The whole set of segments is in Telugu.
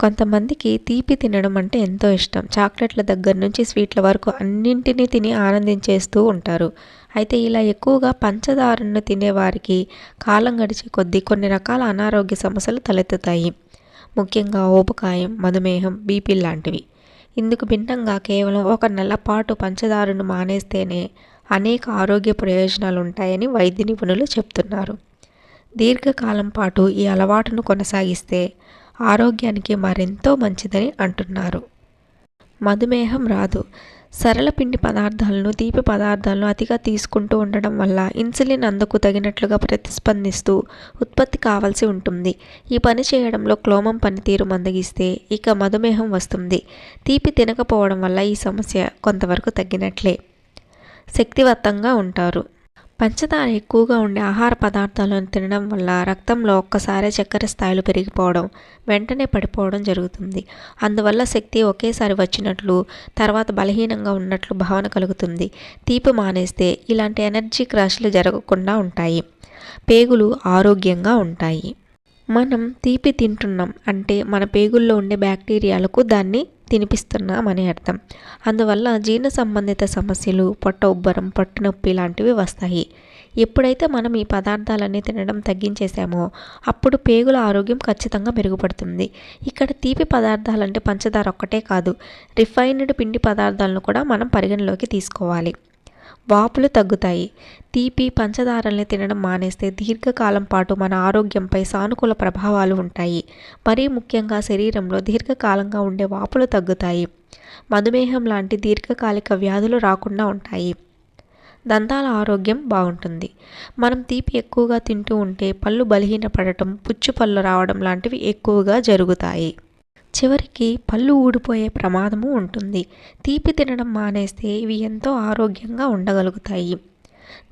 కొంతమందికి తీపి తినడం అంటే ఎంతో ఇష్టం. చాక్లెట్ల దగ్గర నుంచి స్వీట్ల వరకు అన్నింటినీ తిని ఆనందించేస్తూ ఉంటారు. అయితే ఇలా ఎక్కువగా పంచదారను తినేవారికి కాలం గడిచే కొద్దీ కొన్ని రకాల అనారోగ్య సమస్యలు తలెత్తుతాయి. ముఖ్యంగా ఊబకాయం మధుమేహం బీపీ లాంటివి. ఇందుకు భిన్నంగా కేవలం ఒక నెల పాటు పంచదారను మానేస్తేనే అనేక ఆరోగ్య ప్రయోజనాలు ఉంటాయని వైద్య నిపుణులు చెప్తున్నారు. దీర్ఘకాలం పాటు ఈ అలవాటును కొనసాగిస్తే ఆరోగ్యానికి మరెంతో మంచిదని అంటున్నారు. మధుమేహం రాదు. సరళ పిండి పదార్థాలను తీపి పదార్థాలను అతిగా తీసుకుంటూ ఉండడం వల్ల ఇన్సులిన్ అందుకు తగినట్లుగా ప్రతిస్పందిస్తూ ఉత్పత్తి కావాల్సి ఉంటుంది. ఈ పని చేయడంలో క్లోమం పనితీరు మందగిస్తే ఇక మధుమేహం వస్తుంది. తీపి తినకపోవడం వల్ల ఈ సమస్య కొంతవరకు తగ్గినట్లే. శక్తివంతంగా ఉంటారు. పంచదార ఎక్కువగా ఉండే ఆహార పదార్థాలను తినడం వల్ల రక్తంలో ఒక్కసారి చక్కెర స్థాయిలు పెరిగిపోవడం వెంటనే పడిపోవడం జరుగుతుంది. అందువల్ల శక్తి ఒకేసారి వచ్చినట్లు తర్వాత బలహీనంగా ఉన్నట్లు భావన కలుగుతుంది. తీపి మానేస్తే ఇలాంటి ఎనర్జీ క్రాష్లు జరగకుండా ఉంటాయి. పేగులు ఆరోగ్యంగా ఉంటాయి. మనం తీపి తింటున్నాం అంటే మన పేగుల్లో ఉండే బ్యాక్టీరియాలకు దాన్ని తినిపిస్తున్నామని అర్థం. అందువల్ల జీర్ణ సంబంధిత సమస్యలు పొట్ట ఉబ్బరం నొప్పి లాంటివి వస్తాయి. ఎప్పుడైతే మనం ఈ పదార్థాలన్నీ తినడం తగ్గించేసామో అప్పుడు పేగుల ఆరోగ్యం ఖచ్చితంగా మెరుగుపడుతుంది. ఇక్కడ తీపి పదార్థాలంటే పంచదార ఒక్కటే కాదు రిఫైన్డ్ పిండి పదార్థాలను కూడా మనం పరిగణలోకి తీసుకోవాలి. వాపులు తగ్గుతాయి. తీపి పంచదారల్ని తినడం మానేస్తే దీర్ఘకాలం పాటు మన ఆరోగ్యంపై సానుకూల ప్రభావాలు ఉంటాయి. మరీ ముఖ్యంగా శరీరంలో దీర్ఘకాలంగా ఉండే వాపులు తగ్గుతాయి. మధుమేహం లాంటి దీర్ఘకాలిక వ్యాధులు రాకుండా ఉంటాయి. దంతాల ఆరోగ్యం బాగుంటుంది. మనం తీపి ఎక్కువగా తింటూ ఉంటే పళ్ళు బలహీనపడటం పుచ్చు పళ్ళు రావడం లాంటివి ఎక్కువగా జరుగుతాయి. చివరికి పళ్ళు ఊడిపోయే ప్రమాదము ఉంటుంది. తీపి తినడం మానేస్తే ఇవి ఎంతో ఆరోగ్యంగా ఉండగలుగుతాయి.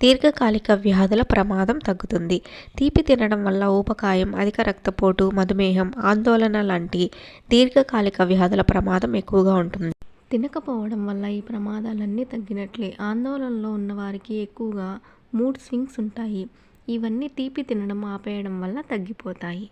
దీర్ఘకాలిక వ్యాధుల ప్రమాదం తగ్గుతుంది. తీపి తినడం వల్ల ఊపకాయం అధిక రక్తపోటు మధుమేహం ఆందోళన లాంటి దీర్ఘకాలిక వ్యాధుల ప్రమాదం ఎక్కువగా ఉంటుంది. తినకపోవడం వల్ల ఈ ప్రమాదాలన్నీ తగ్గినట్లే. ఆందోళనలో ఉన్నవారికి ఎక్కువగా మూడ్ స్వింగ్స్ ఉంటాయి. ఇవన్నీ తీపి తినడం ఆపేయడం వల్ల తగ్గిపోతాయి.